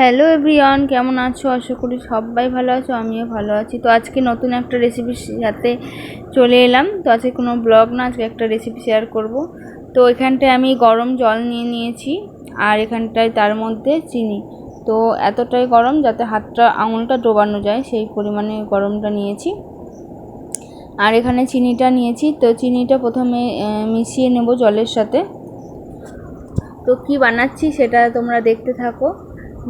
Hello everyone কেমন আছো? আশা করি সবাই ভালো আছো, আমিও ভালো আছি। তো আজকে নতুন একটা রেসিপি সাথে চলে এলাম। তো আজকে কোনো ব্লগ না, আজকে একটা রেসিপি শেয়ার করব। তো এখানটায় আমি গরম জল নিয়ে নিয়েছি, আর এখানটায় তার মধ্যে চিনি। তো এতটাই গরম যাতে হাতটা, আঙুলটা ডোবানো যায়, সেই পরিমাণে গরমটা নিয়েছি। আর এখানে চিনিটা নিয়েছি। তো চিনিটা প্রথমে মিশিয়ে নেব জলের সাথে। তো কি বানাচ্ছি সেটা তোমরা দেখতে থাকো।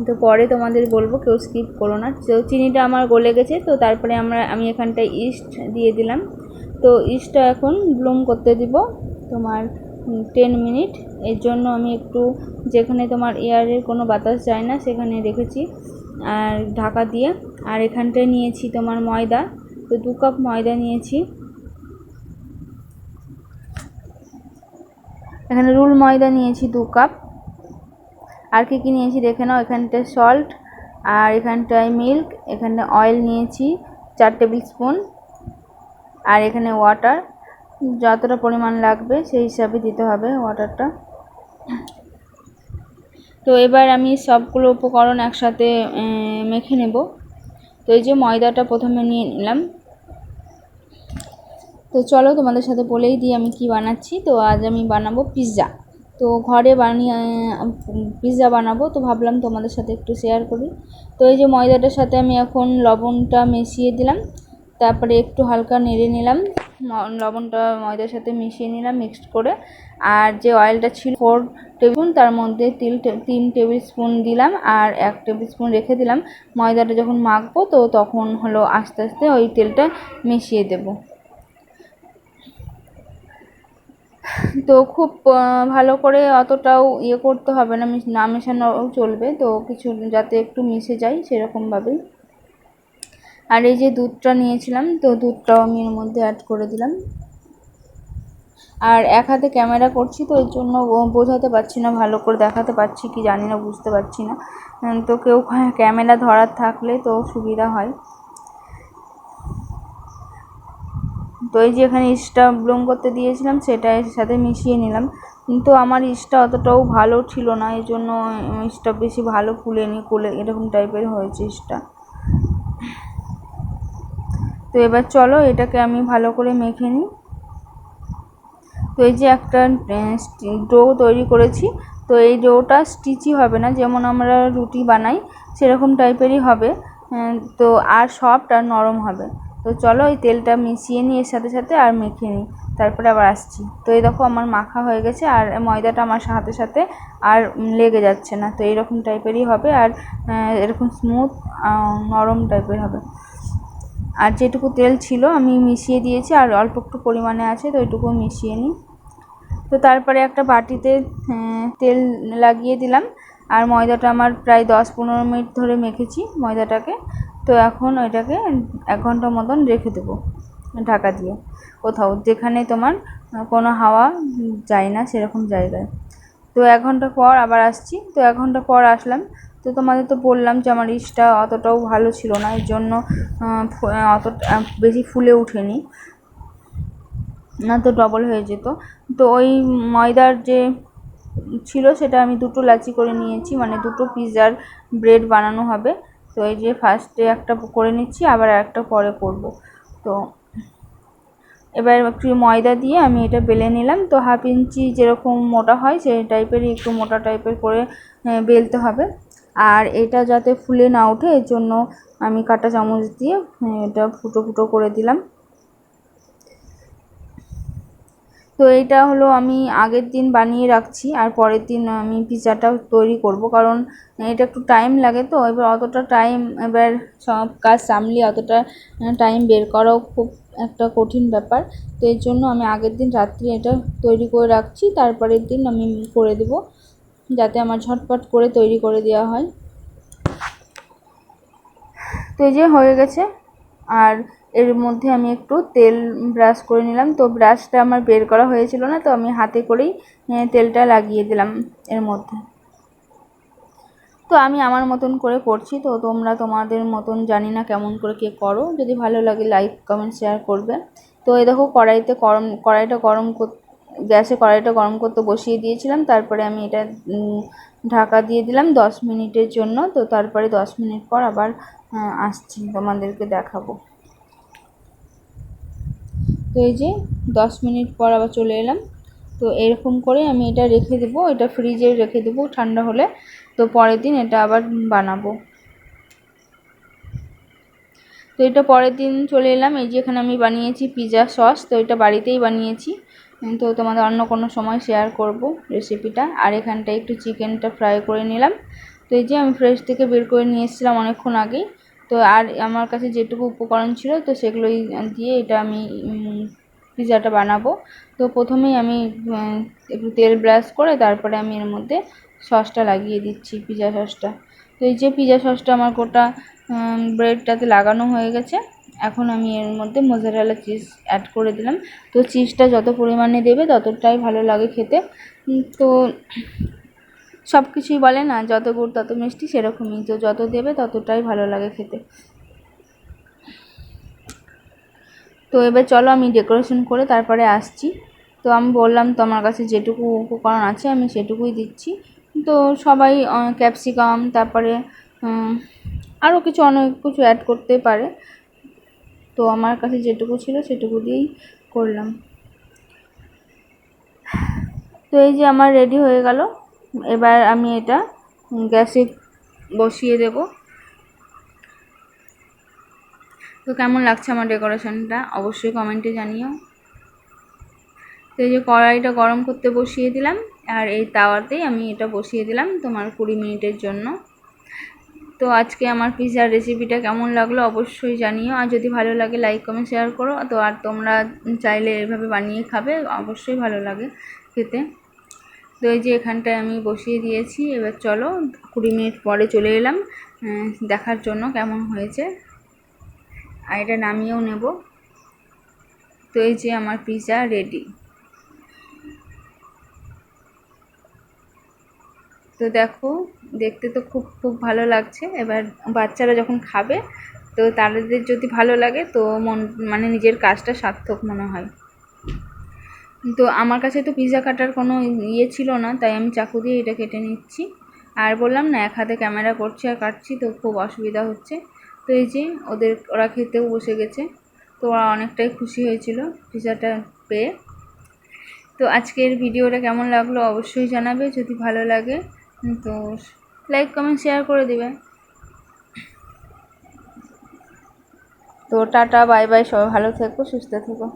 তো পরে তোমাদের বলব, কেউ স্কিপ করো না। তো চিনিটা আমার গলে গেছে, তো তারপরে আমরা, আমি এখানটায় ইস্ট দিয়ে দিলাম। তো ইস্টটা এখন ব্লুম করতে দিব তোমার টেন মিনিট এর জন্য আমি একটু, যেখানে তোমার এয়ারের কোনো বাতাস যায় না, সেখানে রেখেছি। আর ঢাকা দিয়ে। আর এখানটায় নিয়েছি তোমার ময়দা। তো দু কাপ ময়দা নিয়েছি। এখানে রুল ময়দা নিয়েছি দু কাপ আর কী কী নিয়েছি দেখে নাও, এখানটায় সল্ট আর এখানটায় মিল্ক এখানে অয়েল নিয়েছি, চার টেবিল স্পুন আর এখানে ওয়াটার যতটা পরিমাণ লাগবে সেই হিসাবে দিতে হবে ওয়াটারটা তো এবার আমি সবগুলো উপকরণ একসাথে মেখে নেব। তো এই যে ময়দাটা প্রথমে নিয়ে নিলাম। তো চলো তোমাদের সাথে বলেই দিই আমি কি বানাচ্ছি। তো আজ আমি বানাবো পিৎজা তো ঘরে বানিয়ে পিৎজা বানাবো। তো ভাবলাম তোমাদের সাথে একটু শেয়ার করি। তো এই যে ময়দাটার সাথে আমি এখন লবণটা মিশিয়ে দিলাম। তারপরে একটু হালকা নেড়ে নিলাম। লবণটা ময়দার সাথে মিশিয়ে নিলাম মিক্সড করে। আর যে অয়েলটা ছিল ফোর টেবিল তার মধ্যে তিল তিন টেবিল স্পুন দিলাম আর এক টেবিল স্পুন রেখে দিলাম। ময়দাটা যখন মাখবো, তো তখন হলো আস্তে আস্তে ওই তেলটা মিশিয়ে দেবো। তো খুব ভালো করে অতটাও ইয়ে করতে হবে না না মেশানো চলবে। তো কিছু যাতে একটু মিশে যায় সেরকমভাবেই। আর এই যে দুধটা নিয়েছিলাম, তো দুধটাও আমি এর মধ্যে অ্যাড করে দিলাম। আর এক হাতে ক্যামেরা করছি, তো এর জন্য বোঝাতে পারছি না, ভালো করে দেখাতে পারছি কি জানি না, বুঝতে পারছি না। তো কেউ ক্যামেরা ধরার থাকলে তো সুবিধা হয়। তো এই যে এখানে ইস্টটা ব্লুম করতে দিয়েছিলাম, সেটা এর সাথে মিশিয়ে নিলাম। কিন্তু আমার ইস্টটা অতটাও ভালো ছিল না, এই জন্য ইস্টটা বেশি ভালো ফুলেনি, কুলে এরকম টাইপের হয়েছে ইস্টটা তো এবার চলো এটাকে আমি ভালো করে মেখে নিই। তো এই যে একটা ডো তৈরি করেছি। তো এই ডোটা স্টিচই হবে না, যেমন আমরা রুটি বানাই, সেরকম টাইপেরই হবে। তো আর সফট আর নরম হবে। তো চলো ওই তেলটা মিশিয়ে নিই এর সাথে সাথে আর মেখে নিই। তারপরে আবার আসছি। তো এই দেখো আমার মাখা হয়ে গেছে আর ময়দাটা আমার সাথে সাথে আর লেগে যাচ্ছে না। তো এইরকম টাইপেরই হবে আর এরকম স্মুথ নরম টাইপের হবে। আর যেটুকু তেল ছিল আমি মিশিয়ে দিয়েছি আর অল্প একটু পরিমাণে আছে তো ওইটুকু মিশিয়ে নিই। তো তারপরে একটা বাটিতে তেল লাগিয়ে দিলাম। আর ময়দাটা আমার প্রায় দশ পনেরো মিনিট ধরে মেখেছি ময়দাটাকে। তো এখন ওইটাকে এক ঘণ্টা মতন রেখে দেবো ঢাকা দিয়ে কোথাও, যেখানে তোমার কোনো হাওয়া যায় না সেরকম জায়গায়। তো এক ঘণ্টা পর আবার আসছি, তো এক ঘণ্টা পর আসলাম। তো তোমাদের তো বললাম যে আমার ইস্টটা অতটাও ভালো ছিল না, এর জন্য অতটা বেশি ফুলে ওঠেনি না তো ডবল হয়ে যেত। তো ওই ময়দার যে ছিল সেটা আমি দুটো লাচি করে নিয়েছি মানে দুটো পিৎজার ব্রেড বানানো হবে। তো এই যে ফার্স্টে একটা করে নিচ্ছি, আবার একটা পরে করব। তো এবার একটু ময়দা দিয়ে আমি এটা বেলে নিলাম। তো হাফ ইঞ্চি যেরকম মোটা হয়, সেই টাইপেরই একটু মোটা টাইপের করে বেলতে হবে। আর এটা যাতে ফুলে না ওঠে, এর জন্য আমি কাটা চামচ দিয়ে এটা ফুটো ফুটো করে দিলাম। তো এইটা হলো আমি আগের দিন বানিয়ে রাখছি, আর পরের দিন আমি পিৎজাটা তৈরি করব। কারণ এটা একটু টাইম লাগে তো, এবার অতটা টাইম এবার সব কাজ সামলিয়ে অতটা টাইম বের করাও খুব একটা কঠিন ব্যাপার। তো এর জন্য আমি আগের দিন রাত্রি এটা তৈরি করে রাখছি, তারপরের দিন আমি করে দেব, যাতে আমার ঝটপট করে তৈরি করে দেওয়া হয়। তো এই যে হয়ে গেছে, আর এর মধ্যে আমি একটু তেল ব্রাশ করে নিলাম। তো ব্রাশটা আমার বের করা হয়েছিল না, তো আমি হাতে করেই তেলটা লাগিয়ে দিলাম এর মধ্যে। তো আমি আমার মতন করে করছি। তো তোমরা তোমাদের মতন জানি না কেমন করে কে করো। যদি ভালো লাগে লাইক কমেন্ট শেয়ার করবে। তো এই দেখো, কড়াইতে গরম, কড়াইটা গরম গ্যাসে কড়াইটা গরম করতে বসিয়ে দিয়েছিলাম। তারপরে আমি এটা ঢাকা দিয়ে দিলাম দশ মিনিটের জন্য। তো তারপরে দশ মিনিট পর আবার আসছি, তোমাদেরকে দেখাবো। তো এই যে দশ মিনিট পর আবার চলে এলাম। তো এরকম করে আমি এটা রেখে দেবো, এটা ফ্রিজে রেখে দেবো ঠান্ডা হলে। তো পরের দিন এটা আবার বানাবো। তো এটা পরের দিন চলে এলাম, এই যে এখানে আমি বানিয়েছি পিৎজা সস, তো এটা বাড়িতেই বানিয়েছি। তো তোমাদের অন্য কোনো সময় শেয়ার করব রেসিপিটা। আর এখানটায় একটু চিকেনটা ফ্রাই করে নিলাম। তো এই যে আমি ফ্রেশ থেকে বের করে নিয়ে এসেছিলাম অনেকক্ষণ আগেই। তো আর আমার কাছে যেটুকু উপকরণ ছিল, তো সেগুলোই দিয়ে এটা আমি পিৎজাটা বানাবো। তো প্রথমেই আমি একটু তেল ব্রাশ করে তারপরে আমি এর মধ্যে সসটা লাগিয়ে দিচ্ছি, পিৎজা সসটা। তো এই যে পিৎজা সসটা আমার গোটা ব্রেডটাতে লাগানো হয়ে গেছে, এখন আমি এর মধ্যে মোজারেলা চিজ অ্যাড করে দিলাম। তো চিজটা যত পরিমাণে দেবে ততটাই ভালো লাগে খেতে। তো সব কিছুই বলে না, যত গুড় তত মিষ্টি, সেরকমই। তো যত দেবে ততটাই ভালো লাগে খেতে। তো এবার চলো আমি ডেকোরেশন করে তারপরে আসছি। তো আমি বললাম তো আমার কাছে যেটুকু উপকরণ আছে, আমি সেটুকুই দিচ্ছি। তো সবাই ক্যাপসিকাম তারপরে আরও কিছু অনেক কিছু অ্যাড করতে পারে। তো আমার কাছে যেটুকু ছিল সেটুকু দিয়েই করলাম। তো এই যে আমার রেডি হয়ে গেল। এবার আমি এটা গ্যাসে বসিয়ে দেব। তো কেমন লাগছে আমার ডেকোরেশনটা? অবশ্যই কমেন্টে জানিও। তো এই যে কড়াইটা গরম করতে বসিয়ে দিলাম, আর এই তাওয়াতেই আমি এটা বসিয়ে দিলাম তোমার কুড়ি মিনিটের জন্য। তো আজকে আমার পিৎজার রেসিপিটা কেমন লাগল অবশ্যই জানিও, আর যদি ভালো লাগে লাইক কমেন্ট শেয়ার করো। তো আর তোমরা চাইলে এভাবে বানিয়ে খাবে, অবশ্যই ভালো লাগে খেতে। তো এই যে এখানটায় আমি বসিয়ে দিয়েছি। এবার চলো, কুড়ি মিনিট পরে চলে এলাম। দেখার জন্য কেমন হয়েছে। আর এটা নামিয়েও নেব। তো এই যে আমার পিৎজা রেডি তো দেখো, দেখতে তো খুব খুব ভালো লাগছে। এবার বাচ্চারা যখন খাবে, তো তাদের যদি ভালো লাগে, তো মন মানে নিজের কাজটা সার্থক মনে হয়। তো আমার কাছে তো পিৎজা কাটার কোনো ইয়ে ছিল না, তাই আমি চাকু দিয়ে এটা কেটে নিচ্ছি। আর বললাম না, এক হাতে ক্যামেরা করছি আর কাটছি, তো খুব অসুবিধা হচ্ছে। তো এই যে ওদের, ওরা খেতেও বসে গেছে। তো ওরা অনেকটাই খুশি হয়েছিল পিৎজাটা পেয়ে। তো আজকের ভিডিওটা কেমন লাগল অবশ্যই জানাবে, যদি ভালো লাগে, তো লাইক কমেন্ট শেয়ার করে দেবে। তো টাটা বাই বাই সবাই ভালো থেকো, সুস্থ থেকো।